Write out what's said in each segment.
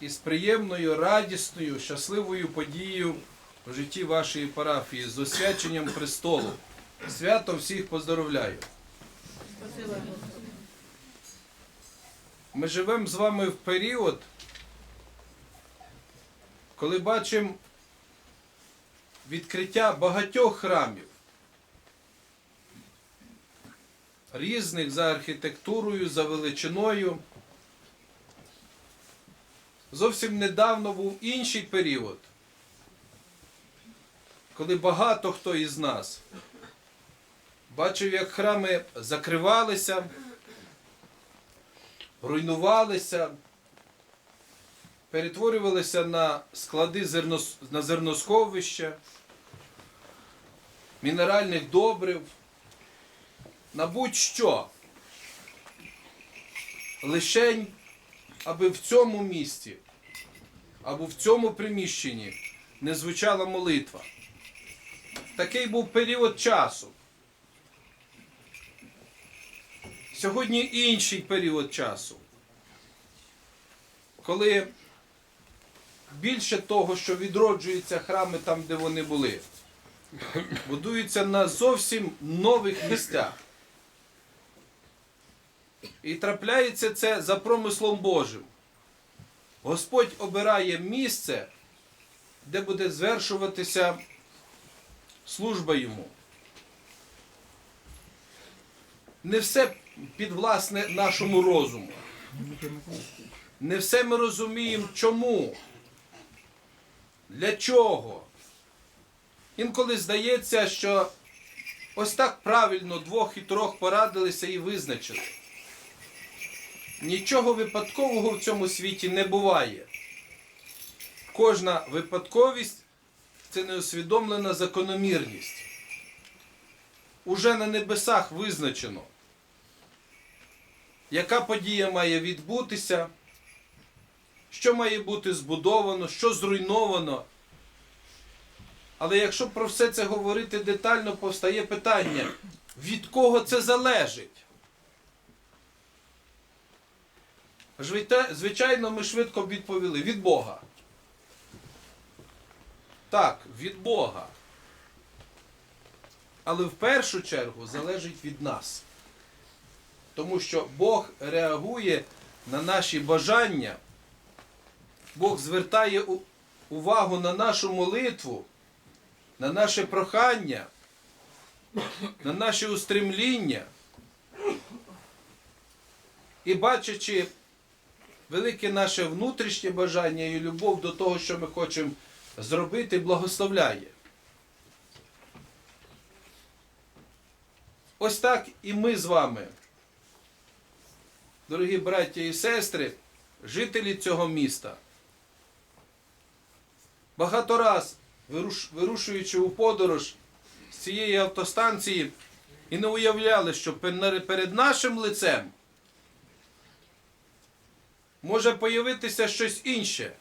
із приємною, радісною, щасливою подією в житті вашої парафії з освяченням престолу. Свято всіх поздоровляю. Ми живемо з вами в період, коли бачимо відкриття багатьох храмів, різних за архітектурою, за величиною. Зовсім недавно був інший період, коли багато хто із нас бачив, як храми закривалися, руйнувалися, перетворювалися на склади зернос- на зерносховища, мінеральних добрив, на будь-що. Лишень, аби в цьому місті або в цьому приміщенні не звучала молитва. Такий був період часу. Сьогодні інший період часу, коли більше того, що відроджуються храми там, де вони були, будуються на зовсім нових місцях. І трапляється це за промислом Божим. Господь обирає місце, де буде звершуватися служба йому. Не все підвласне нашому розуму. Не все ми розуміємо, чому, для чого. Інколи здається, що ось так правильно двох і трьох порадилися і визначили. Нічого випадкового в цьому світі не буває. Кожна випадковість це неусвідомлена закономірність. Уже на небесах визначено, яка подія має відбутися, що має бути збудовано, що зруйновано. Але якщо про все це говорити детально, повстає питання, від кого це залежить? Звичайно, ми швидко відповіли від Бога. Так, від Бога. Але в першу чергу залежить від нас. Тому що Бог реагує на наші бажання, Бог звертає увагу на нашу молитву, на наше прохання, на наші устремління. І бачачи велике наше внутрішнє бажання і любов до того, що ми хочемо зробити, благословляє. Ось так і ми з вами, дорогі браття і сестри, жителі цього міста. Багато раз, вирушуючи у подорож з цієї автостанції, і не уявляли, що перед нашим лицем може появитися щось інше.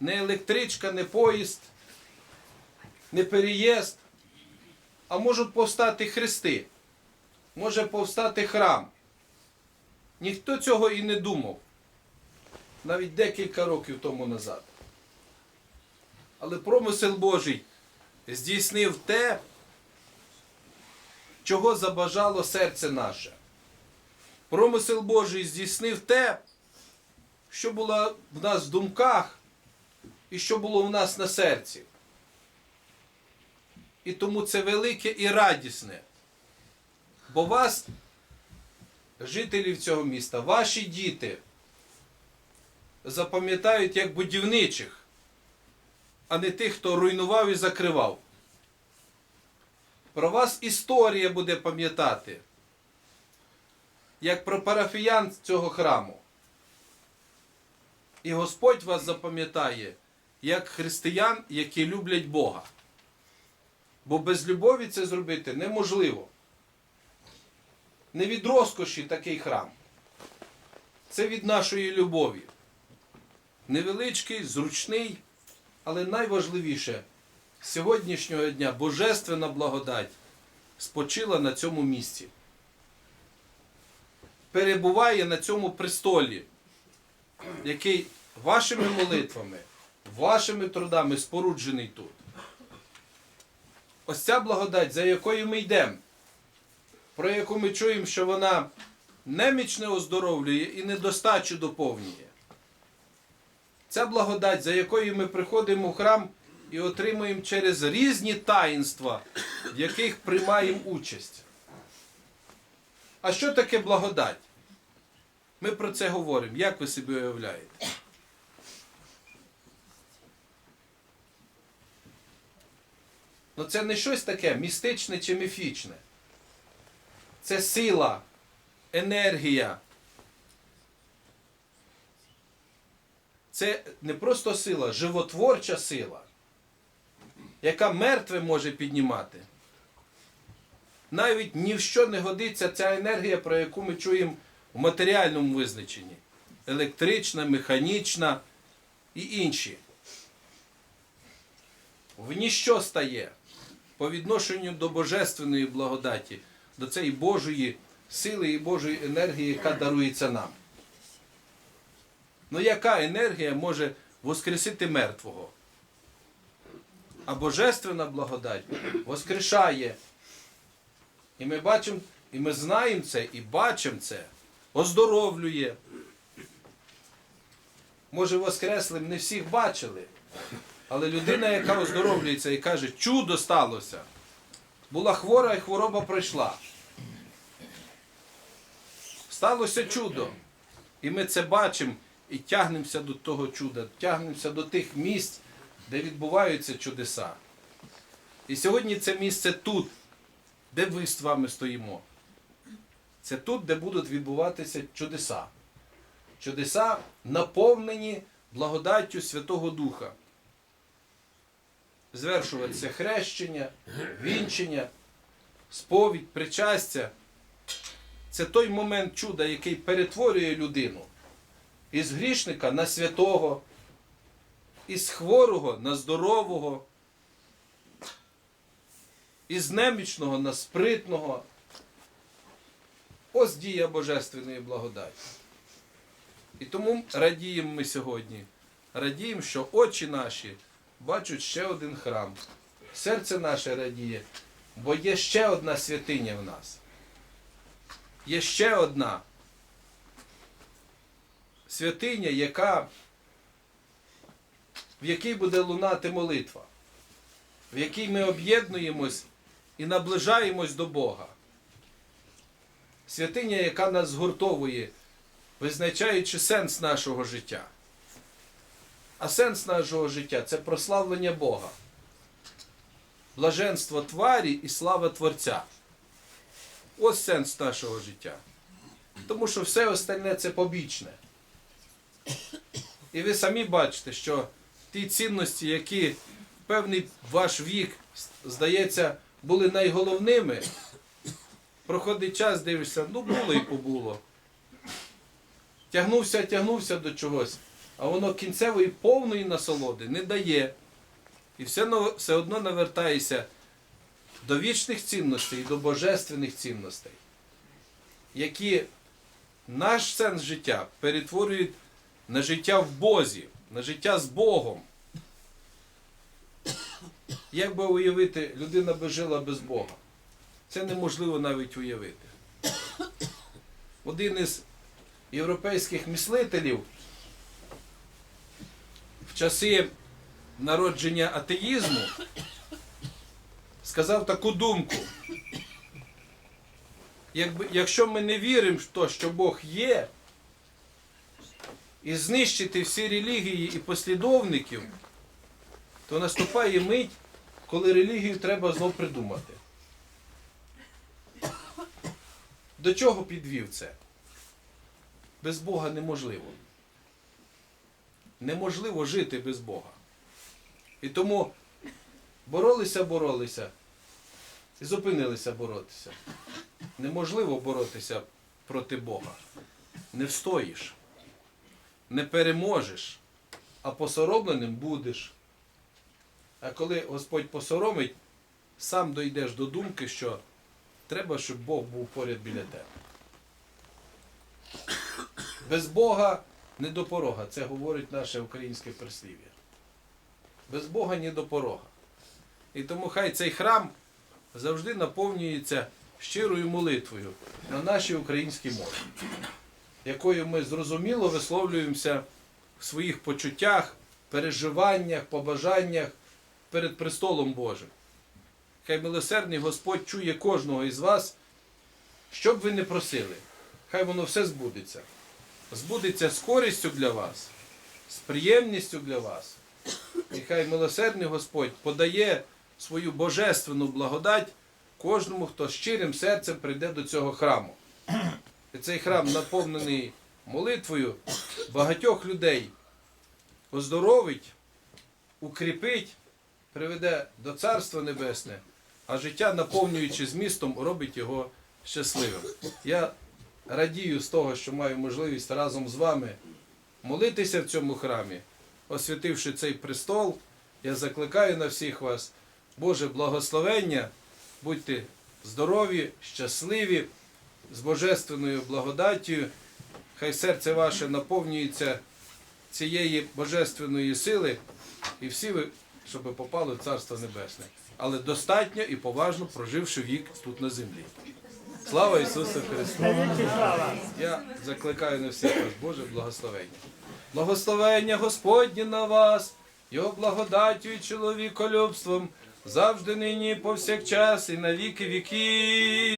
Не електричка, не поїзд, не переїзд, а можуть повстати хрести, може повстати храм. Ніхто цього і не думав, навіть декілька років тому назад. Але промисел Божий здійснив те, чого забажало серце наше. Промисел Божий здійснив те, що було в нас в думках і що було в нас на серці. І тому це велике і радісне. Бо вас, жителів цього міста, ваші діти запам'ятають як будівничих, а не тих, хто руйнував і закривав. Про вас історія буде пам'ятати, як про парафіян цього храму. І Господь вас запам'ятає як християн, які люблять Бога. Бо без любові це зробити неможливо. Не від розкоші такий храм. Це від нашої любові. Невеличкий, зручний, але найважливіше сьогоднішнього дня божественна благодать спочила на цьому місці. Перебуває на цьому престолі, який вашими молитвами, вашими трудами споруджений тут. Ось ця благодать, за якою ми йдемо, про яку ми чуємо, що вона немічне оздоровлює і недостачу доповнює. Ця благодать, за якою ми приходимо в храм і отримуємо через різні таїнства, в яких приймаємо участь. А що таке благодать? Ми про це говоримо. Як ви собі уявляєте? Ну це не щось таке містичне чи міфічне. Це сила, енергія. Це не просто сила, животворча сила, яка мертве може піднімати. Навіть ні в що не годиться ця енергія, про яку ми чуємо в матеріальному визначенні. Електрична, механічна і інші. В ніщо стає по відношенню до божественної благодаті, до цієї Божої сили і Божої енергії, яка дарується нам. Ну яка енергія може воскресити мертвого? А божественна благодать воскрешає. І ми бачимо, і ми знаємо це, і бачимо це, оздоровлює. Може, воскреслим не всіх бачили, але людина, яка оздоровлюється і каже, чудо сталося. Була хвора і хвороба пройшла. Сталося чудо. І ми це бачимо і тягнемося до того чуда, тягнемося до тих місць, де відбуваються чудеса. І сьогодні це місце тут, де ви з вами стоїмо. Це тут, де будуть відбуватися чудеса. Чудеса наповнені благодаттю Святого Духа. Звершуватися хрещення, вінчення, сповідь, причастя. Це той момент чуда, який перетворює людину із грішника на святого, із хворого на здорового, із немічного на спритного. Ось дія Божественної благодаті. І тому радіємо ми сьогодні. Радіємо, що очі наші бачать ще один храм. Серце наше радіє, бо є ще одна святиня в нас. Є ще одна святиня, яка, в якій буде лунати молитва, в якій ми об'єднуємось і наближаємось до Бога. Святиня, яка нас згуртовує, визначаючи сенс нашого життя. А сенс нашого життя це прославлення Бога, блаженство тварі і слава Творця. Ось сенс нашого життя. Тому що все остальне це побічне. І ви самі бачите, що ті цінності, які певний ваш вік, здається, були найголовними, проходить час, дивишся, ну було і побуло. Тягнувся, тягнувся до чогось, а воно кінцевої повної насолоди не дає. І все, все одно навертаєшся до вічних цінностей, до божественних цінностей, які наш сенс життя перетворюють на життя в Бозі, на життя з Богом. Як би уявити, людина би жила без Бога? Це неможливо навіть уявити. Один із європейських мислителів часи народження атеїзму сказав таку думку. Якби, якщо ми не віримо в те, що Бог є, і знищити всі релігії і послідовників, то наступає мить, коли релігію треба знов придумати. До чого підвів це? Без Бога неможливо. Неможливо жити без Бога. І тому боролися, боролися і зупинилися боротися. Неможливо боротися проти Бога. Не встоїш, не переможеш, а посоромленим будеш. А коли Господь посоромить, сам дійдеш до думки, що треба, щоб Бог був поряд біля тебе. Без Бога не до порога. Це говорить наше українське прислів'я. Без Бога ні до порога. І тому хай цей храм завжди наповнюється щирою молитвою на нашій українській мові, якою ми зрозуміло висловлюємося в своїх почуттях, переживаннях, побажаннях перед престолом Божим. Хай милосердний Господь чує кожного із вас, що б ви не просили, хай воно все збудеться. Збудеться з користю для вас, з приємністю для вас. І хай милосердний Господь подає свою божественну благодать кожному, хто щирим серцем прийде до цього храму. І цей храм, наповнений молитвою, багатьох людей оздоровить, укріпить, приведе до Царства Небесне, а життя, наповнюючи змістом, робить його щасливим. Я радію з того, що маю можливість разом з вами молитися в цьому храмі, освятивши цей престол. Я закликаю на всіх вас, Боже благословення, будьте здорові, щасливі, з божественною благодаттю. Хай серце ваше наповнюється цієї божественної сили, і всі ви, щоб попали в Царство Небесне, але достатньо і поважно проживши вік тут на землі. Слава Ісусу Христу! Я закликаю на всіх вас, Боже, благословення. Благословення Господнє на вас, Його благодаттю і чоловіколюбством, завжди нині, повсякчас, і на віки віки.